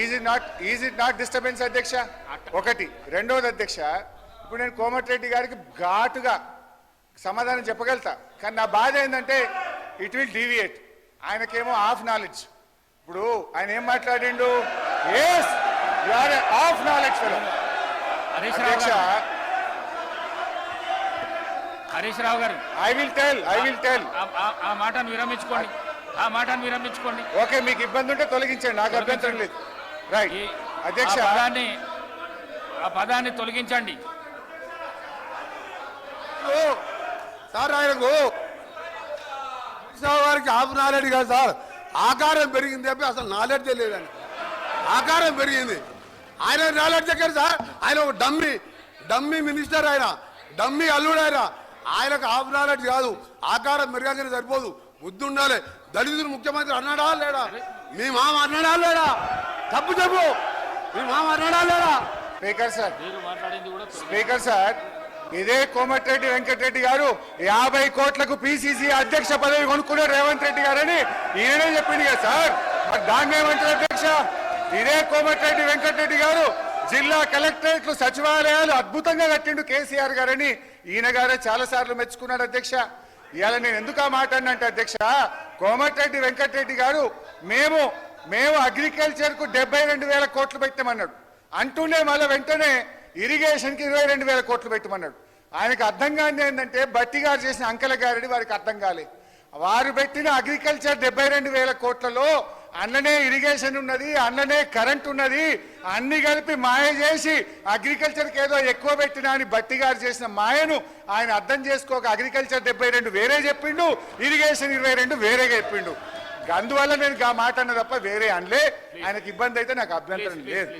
Is it not is it not disturbance అధ్యక్ష? ఒకటి. రెండవది అధ్యక్ష ఇప్పుడు నేను కోమటిరెడ్డి గారికి ఘాటుగా సమాధానం చెప్పగలుగుతా. కానీ నా బాధ ఏంటంటే ఇట్ విల్ డీవియేట్ ఆయనకేమో హాఫ్ నాలెడ్జ్ ఇప్పుడు ఆయన ఏం మాట్లాడిండు? S R half knowledge fellow అధ్యక్ష. హరీష్ రావు గారు. I will tell I will tell ఆ మాటను విరమించుకోండి. ఆ మాటను విరమించుకోండి. ఓకే మీకు ఇబ్బంది ఉంటే తొలగించండి. నాకు అభ్యంతరం లేదు. రైట్ అధ్యక్ష. పదాన్ని ఆ పదాన్ని తొలగించండి. సార్ ఆయనకు రావు గారికి హాఫ్ నాలెడ్జ్ కాదు సార్. ఆకారం పెరిగింది చెప్పి అసలు నాలెడ్జ్ లేదండి. ఆకారం పెరిగింది. ఆయన నాలెడ్జ్ ఎక్కడ సార్? ఆయన ఒక డమ్మి డమ్మి మినిస్టర్ ఆయన డమ్మి అల్లుడు ఆయన. ఆయనకు హాఫ్ నాలెడ్జ్ కాదు. ఆకారం పెరగానే సరిపోదు. బుద్ధి ఉండాలి. దళితులు ముఖ్యమంత్రి అన్నాడా లేడా మీ మామ అన్నాడా లేడా తప్పు చెప్పు. మీ మామ స్పీకర్ సార్. మీరు మాట్లాడింది కూడా స్పీకర్ సార్ ఇదే కోమటిరెడ్డి వెంకటరెడ్డి గారు యాభై కోట్లకు పిసిసి అధ్యక్ష పదవి కొనుక్కునే రేవంత్ రెడ్డి గారని ఈయనే చెప్పింది కదా సార్. మరి దాన్ని ఏమంటారు అధ్యక్ష? ఇదే కోమటిరెడ్డి వెంకటరెడ్డి గారు జిల్లా కలెక్టరేట్లు సచివాలయాలు అద్భుతంగా కట్టిండు కేసీఆర్ గారని ఈయన గారే చాలా సార్లు మెచ్చుకున్నాడు అధ్యక్ష. ఇవాళ నేను ఎందుకు ఆ మాట అన్నంటే అధ్యక్ష కోమటిరెడ్డి వెంకటరెడ్డి గారు మేము మేము అగ్రికల్చర్కు డెబ్బై రెండు వేల కోట్లు పెట్టామన్నాడు. అంటూనే మళ్ళీ వెంటనే ఇరిగేషన్కి ఇరవై రెండు వేల కోట్లు పెట్టమన్నాడు. ఆయనకు అర్థం కాని ఏంటంటే బట్టి గారు చేసిన అంకల గారిని వారికి అర్థం కాలే. వారు పెట్టిన అగ్రికల్చర్ డెబ్బై రెండు వేల కోట్లలో అన్ననే ఇరిగేషన్ ఉన్నది అన్ననే కరెంట్ ఉన్నది అన్ని కలిపి మాయ చేసి అగ్రికల్చర్కి ఏదో ఎక్కువ పెట్టినా అని బట్టి గారు చేసిన మాయను ఆయన అర్థం చేసుకోక అగ్రికల్చర్ డెబ్బై రెండు వేరే చెప్పిండు ఇరిగేషన్ ఇరవై రెండు వేరేగా చెప్పిండు. అందువల్ల నేను ఆ మాట అన్న తప్ప వేరే అనలే. ఆయనకి ఇబ్బంది అయితే నాకు అభ్యంతరం లేదు.